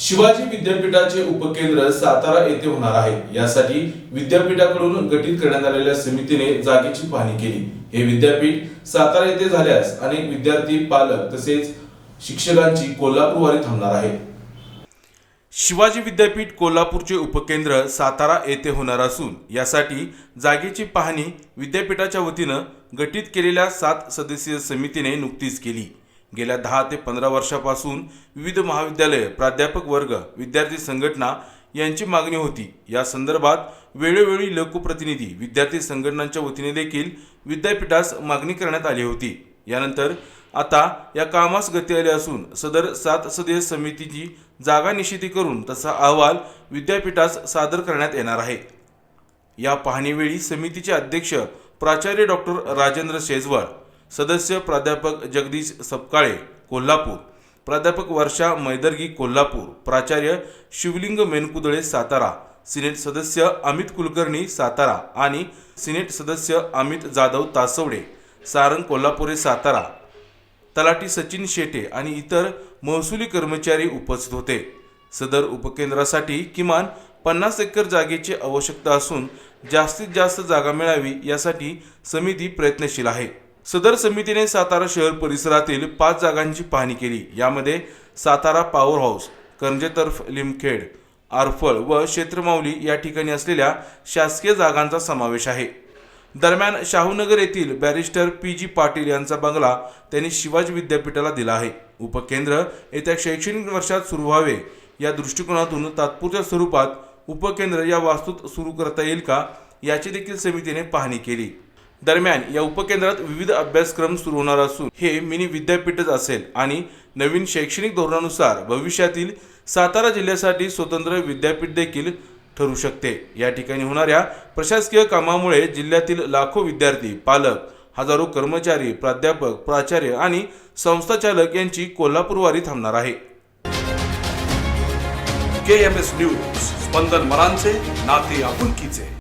शिवाजी विद्यापीठाचे उपकेंद्र सातारा येथे होणार आहे. यासाठी विद्यापीठाकडून गठीत करण्यात आलेल्या समितीने जागेची पाहणी केली. हे विद्यापीठ सातारा येथे झाल्यास अनेक विद्यार्थी पालक तसेच शिक्षकांची कोल्हापूरवारी थांबणार आहे शिवाजी विद्यापीठ कोल्हापूरचे उपकेंद्र सातारा येथे होणार असून यासाठी जागेची पाहणी विद्यापीठाच्या वतीनं गठीत केलेल्या सात सदस्यीय समितीने नुकतीच केली. गेल्या दहा ते पंधरा वर्षापासून विविध महाविद्यालय प्राध्यापक वर्ग विद्यार्थी संघटना यांची मागणी होती. या संदर्भात वेळोवेळी लोकप्रतिनिधी विद्यार्थी संघटनांच्या वतीने देखील विद्यापीठास मागणी करण्यात आली होती. यानंतर आता या कामास गती आली असून सदर सात सदस्य समितीची जागा निश्चिती करून तसा अहवाल विद्यापीठास सादर करण्यात येणार आहे. या पाहणीवेळी समितीचे अध्यक्ष प्राचार्य डॉक्टर राजेंद्र शेजवळ सदस्य प्राध्यापक जगदीश सपकाळे कोल्हापूर. प्राध्यापक वर्षा मैदर्गी कोल्हापूर. प्राचार्य शिवलिंग मेनकुदळे सातारा. सिनेट सदस्य अमित कुलकर्णी सातारा. आणि सिनेट सदस्य अमित जाधव तासवडे. सारंग कोल्हापुरे सातारा. तलाठी सचिन शेटे आणि इतर महसुली कर्मचारी उपस्थित होते. सदर उपकेंद्रासाठी किमान पन्नास एकर जागेची आवश्यकता असून जास्तीत जास्त जागा मिळावी यासाठी समिती प्रयत्नशील आहे. सदर समितीने सातारा शहर परिसरातील पाच जागांची पाहणी केली. यामध्ये सातारा पॉवर हाऊस करंजेतर्फ लिमखेड आरफळ व क्षेत्रमाऊली या ठिकाणी असलेल्या शासकीय जागांचा समावेश आहे. दरम्यान शाहूनगर येथील बॅरिस्टर पी जी पाटील यांचा बंगला त्यांनी शिवाजी विद्यापीठाला दिला आहे. उपकेंद्र येत्या शैक्षणिक वर्षात सुरू व्हावे या दृष्टिकोनातून तात्पुरत्या स्वरूपात उपकेंद्र या वास्तूत सुरू करता येईल का याची देखील समितीने पाहणी केली. दरम्यान या उपकेंद्रात विविध अभ्यासक्रम सुरू होणार असून हे मिनी विद्यापीठच असेल आणि नवीन शैक्षणिक धोरणानुसार भविष्यातील सातारा जिल्ह्यासाठी स्वतंत्र विद्यापीठ देखील ठरू शकते. या ठिकाणी होणाऱ्या प्रशासकीय कामामुळे जिल्ह्यातील लाखो विद्यार्थी पालक हजारो कर्मचारी प्राध्यापक प्राचार्य आणि संस्थाचालक यांची कोल्हापूरवारी थांबणार आहे. के एम एस न्यूज स्पंदन मरांचे नाते आपुलकीचे.